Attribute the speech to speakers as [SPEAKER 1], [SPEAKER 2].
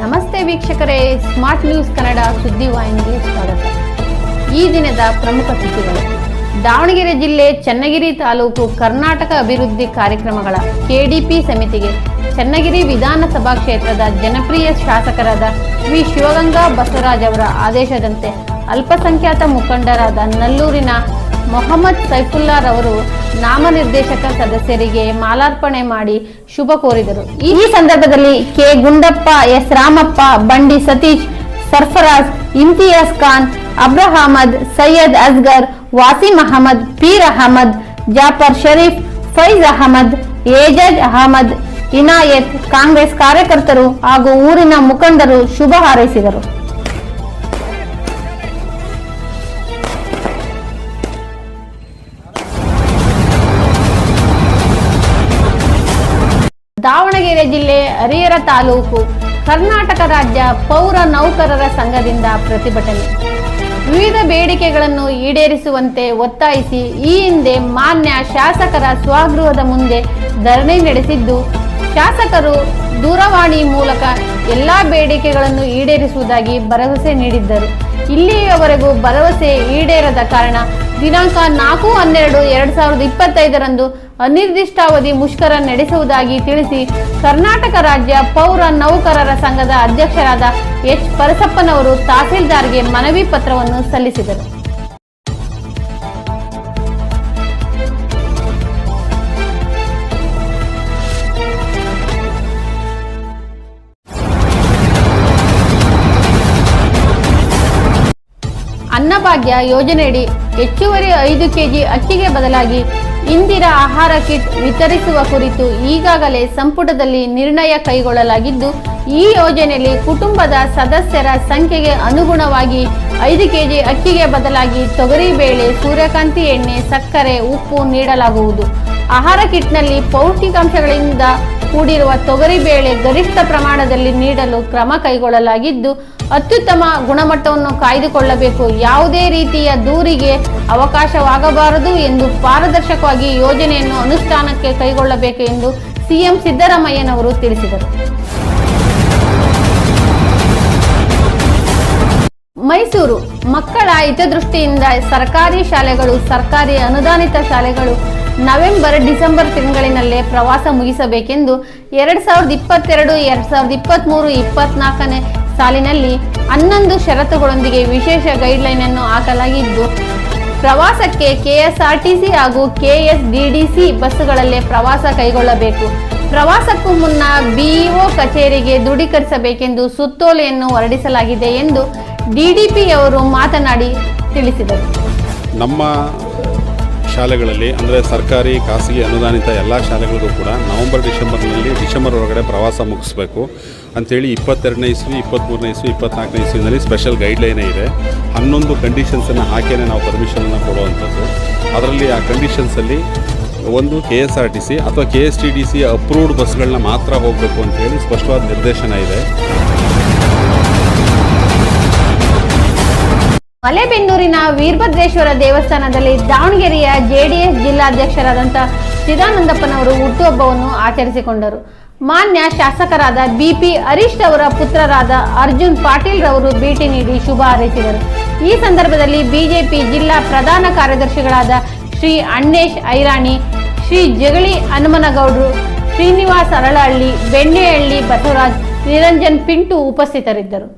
[SPEAKER 1] ನಮಸ್ತೆ ವೀಕ್ಷಕರೇ. Smart news Kannada ಸುದ್ದಿವಾಹಿನಿಗೆ ಸ್ವಾಗತ. ಈ ದಿನದ ಪ್ರಮುಖ ಸುದ್ದಿಗಳು. ದಾವಣಗೆರೆ ಜಿಲ್ಲೆ ಚನ್ನಗಿರಿ ತಾಲೂಕು ಕರ್ನಾಟಕ ಅಭಿವೃದ್ಧಿ ಕಾರ್ಯಕ್ರಮಗಳ ಕೆಡಿಪಿ ಸಮಿತಿಗೆ ಚನ್ನಗಿರಿ ವಿಧಾನಸಭಾ ಕ್ಷೇತ್ರದ ಜನಪ್ರಿಯ ಶಾಸಕರಾದ ವಿ ಶಿವಗಂಗಾ ಬಸವರಾಜ್ ಅವರ ಆದೇಶದಂತೆ ಅಲ್ಪಸಂಖ್ಯಾತ ಮುಖಂಡರಾದ ನಲ್ಲೂರಿನ ಮೊಹಮ್ಮದ್ ಸೈಫುಲ್ಲಾರವರು ನಾಮನಿರ್ದೇಶಕ ಸದಸ್ಯರಿಗೆ ಮಾಲಾರ್ಪಣೆ ಮಾಡಿ ಶುಭ ಕೋರಿದರು. ಈ ಸಂದರ್ಭದಲ್ಲಿ ಕೆ. ಗುಂಡಪ್ಪ, ಎಸ್. ರಾಮಪ್ಪ, ಬಂಡಿ ಸತೀಶ್, ಸರ್ಫರಾಜ್ ಇಮ್ತಿಯಾಸ್ ಖಾನ್, ಅಬ್ರಹಮದ್, ಸೈಯದ್ ಅಸ್ಗರ್, ವಾಸಿಂ ಅಹಮದ್, ಪೀರ್ ಅಹಮದ್, ಜಾಫರ್ ಶರೀಫ್, ಫೈಜ್ ಅಹಮದ್, ಏಜಜ್ ಅಹಮದ್, ಇನಾಯತ್ ಕಾಂಗ್ರೆಸ್ ಕಾರ್ಯಕರ್ತರು ಹಾಗೂ ಊರಿನ ಮುಖಂಡರು ಶುಭ ಹಾರೈಸಿದರು. ದಾವಣಗೆರೆ ಜಿಲ್ಲೆ ಹರಿಹರ ತಾಲೂಕು ಕರ್ನಾಟಕ ರಾಜ್ಯ ಪೌರ ನೌಕರರ ಸಂಘದಿಂದ ಪ್ರತಿಭಟನೆ. ವಿವಿಧ ಬೇಡಿಕೆಗಳನ್ನು ಈಡೇರಿಸುವಂತೆ ಒತ್ತಾಯಿಸಿ ಈ ಹಿಂದೆ ಮಾನ್ಯ ಶಾಸಕರ ಸ್ವಗೃಹದ ಮುಂದೆ ಧರಣಿ ನಡೆಸಿದ್ದು, ಶಾಸಕರು ದೂರವಾಣಿ ಮೂಲಕ ಎಲ್ಲ ಬೇಡಿಕೆಗಳನ್ನು ಈಡೇರಿಸುವುದಾಗಿ ಭರವಸೆ ನೀಡಿದ್ದರು. ಇಲ್ಲಿಯವರೆಗೂ ಭರವಸೆ ಈಡೇರದ ಕಾರಣ ದಿನಾಂಕ ನಾಲ್ಕು, ಹನ್ನೆರಡು, ಎರಡ್ ಸಾವಿರದ ಇಪ್ಪತ್ತೈದರಂದು ಅನಿರ್ದಿಷ್ಟಾವಧಿ ಮುಷ್ಕರ ನಡೆಸುವುದಾಗಿ ತಿಳಿಸಿ ಕರ್ನಾಟಕ ರಾಜ್ಯ ಪೌರ ನೌಕರರ ಸಂಘದ ಅಧ್ಯಕ್ಷರಾದ ಎಚ್ ಪರಸಪ್ಪನವರು ತಹಸೀಲ್ದಾರ್ಗೆ ಮನವಿ ಪತ್ರವನ್ನು ಸಲ್ಲಿಸಿದರು. ಅನ್ನಭಾಗ್ಯ ಯೋಜನೆಯಡಿ ಹೆಚ್ಚುವರಿ ಐದು ಕೆಜಿ ಅಕ್ಕಿಗೆ ಬದಲಾಗಿ ಇಂದಿರಾ ಆಹಾರ ಕಿಟ್ ವಿತರಿಸುವ ಕುರಿತು ಈಗಾಗಲೇ ಸಂಪುಟದಲ್ಲಿ ನಿರ್ಣಯ ಕೈಗೊಳ್ಳಲಾಗಿದ್ದು, ಈ ಯೋಜನೆಯಲ್ಲಿ ಕುಟುಂಬದ ಸದಸ್ಯರ ಸಂಖ್ಯೆಗೆ ಅನುಗುಣವಾಗಿ ಐದು ಕೆಜಿ ಅಕ್ಕಿಗೆ ಬದಲಾಗಿ ತೊಗರಿಬೇಳೆ ಸೂರ್ಯಕಾಂತಿ ಎಣ್ಣೆ, ಸಕ್ಕರೆ, ಉಪ್ಪು ನೀಡಲಾಗುವುದು. ಆಹಾರ ಕಿಟ್ನಲ್ಲಿ ಪೌಷ್ಟಿಕಾಂಶಗಳಿಂದ ಕೂಡಿರುವ ತೊಗರಿಬೇಳೆ ಗರಿಷ್ಠ ಪ್ರಮಾಣದಲ್ಲಿ ನೀಡಲು ಕ್ರಮ ಕೈಗೊಳ್ಳಲಾಗಿದ್ದು ಅತ್ಯುತ್ತಮ ಗುಣಮಟ್ಟವನ್ನು ಕಾಯ್ದುಕೊಳ್ಳಬೇಕು. ಯಾವುದೇ ರೀತಿಯ ದೂರಿಗೆ ಅವಕಾಶವಾಗಬಾರದು ಎಂದು ಪಾರದರ್ಶಕವಾಗಿ ಯೋಜನೆಯನ್ನು ಅನುಷ್ಠಾನಕ್ಕೆ ಕೈಗೊಳ್ಳಬೇಕು ಎಂದು ಸಿಎಂ ಸಿದ್ದರಾಮಯ್ಯನವರು ತಿಳಿಸಿದರು. ಮೈಸೂರು ಮಕ್ಕಳ ಹಿತದೃಷ್ಟಿಯಿಂದ ಸರ್ಕಾರಿ ಶಾಲೆಗಳು, ಸರ್ಕಾರಿ ಅನುದಾನಿತ ಶಾಲೆಗಳು ನವೆಂಬರ್, ಡಿಸೆಂಬರ್ ತಿಂಗಳಿನಲ್ಲೇ ಪ್ರವಾಸ ಮುಗಿಸಬೇಕೆಂದು ಎರಡ್ ಸಾವಿರದ ಇಪ್ಪತ್ತೆರಡು, ಎರಡ್ ಸಾವಿರದ ಇಪ್ಪತ್ತ್ಮೂರು ಇಪ್ಪತ್ನಾಲ್ಕನೇ ಸಾಲಿನಲ್ಲಿ ಹನ್ನೊಂದು ಷರತ್ತುಗಳೊಂದಿಗೆ ವಿಶೇಷ ಗೈಡ್ಲೈನ್ ಅನ್ನು ಹಾಕಲಾಗಿದ್ದು, ಪ್ರವಾಸಕ್ಕೆ ಕೆಎಸ್ಆರ್ಟಿಸಿ ಹಾಗೂ ಕೆಎಸ್ಡಿಡಿಸಿ ಬಸ್ಸುಗಳಲ್ಲೇ ಪ್ರವಾಸ ಕೈಗೊಳ್ಳಬೇಕು. ಪ್ರವಾಸಕ್ಕೂ ಮುನ್ನ ಬಿಇಒ ಕಚೇರಿಗೆ ದೃಢೀಕರಿಸಬೇಕೆಂದು ಸುತ್ತೋಲೆಯನ್ನು ಹೊರಡಿಸಲಾಗಿದೆ ಎಂದು ಡಿಡಿಪಿಯವರು ಮಾತನಾಡಿ ತಿಳಿಸಿದರು.
[SPEAKER 2] ನಮ್ಮ ಶಾಲೆಗಳಲ್ಲಿ, ಅಂದರೆ ಸರ್ಕಾರಿ, ಖಾಸಗಿ ಅನುದಾನಿತ ಎಲ್ಲ ಶಾಲೆಗಳಿಗೂ ಕೂಡ ನವಂಬರ್, ಡಿಸೆಂಬರ್ನಲ್ಲಿ ಡಿಸೆಂಬರ್ ಒಳಗಡೆ ಪ್ರವಾಸ ಮುಗಿಸ್ಬೇಕು. ಅಂಥೇಳಿ ಇಪ್ಪತ್ತೆರಡನೇ ಇಸ್ವಿ ಇಪ್ಪತ್ತ್ಮೂರನೇ ಇಸ್ವಿ, ಇಪ್ಪತ್ನಾಲ್ಕನೇ ಇಸ್ವಿನಲ್ಲಿ ಸ್ಪೆಷಲ್ ಗೈಡ್ಲೈನೇ ಇದೆ. ಹನ್ನೊಂದು ಕಂಡೀಷನ್ಸನ್ನು ಹಾಕೇನೆ ನಾವು ಪರ್ಮಿಷನನ್ನು ಕೊಡುವಂಥದ್ದು. ಅದರಲ್ಲಿ ಆ ಕಂಡೀಷನ್ಸಲ್ಲಿ ಒಂದು K S R T C ಅಥವಾ K S T D C approved ಬಸ್ಗಳನ್ನ ಮಾತ್ರ ಹೋಗಬೇಕು ಅಂತೇಳಿ ಸ್ಪಷ್ಟವಾದ ನಿರ್ದೇಶನ ಇದೆ.
[SPEAKER 1] ಮಲೆಬೆನ್ನೂರಿನ ವೀರಭದ್ರೇಶ್ವರ ದೇವಸ್ಥಾನದಲ್ಲಿ ದಾವಣಗೆರೆಯ ಜೆಡಿಎಸ್ ಜಿಲ್ಲಾಧ್ಯಕ್ಷರಾದಂಥ ಚಿದಾನಂದಪ್ಪನವರು ಹುಟ್ಟುಹಬ್ಬವನ್ನು ಆಚರಿಸಿಕೊಂಡರು. ಮಾನ್ಯ ಶಾಸಕರಾದ ಬಿಪಿ ಹರೀಶ್ ಅವರ ಪುತ್ರರಾದ ಅರ್ಜುನ್ ಪಾಟೀಲ್ ರವರು ಭೇಟಿ ನೀಡಿ ಶುಭ ಹಾರೈಸಿದರು. ಈ ಸಂದರ್ಭದಲ್ಲಿ ಬಿಜೆಪಿ ಜಿಲ್ಲಾ ಪ್ರಧಾನ ಕಾರ್ಯದರ್ಶಿಗಳಾದ ಶ್ರೀ ಅಣ್ಣೇಶ್ ಐರಾಣಿ, ಶ್ರೀ ಜಗಳಿ ಹನುಮನಗೌಡರು, ಶ್ರೀನಿವಾಸ್ ಅರಳಹಳ್ಳಿ, ಬೆಣ್ಣೆಹಳ್ಳಿ ಬಸವರಾಜ್, ನಿರಂಜನ್ ಪಿಂಟು ಉಪಸ್ಥಿತರಿದ್ದರು.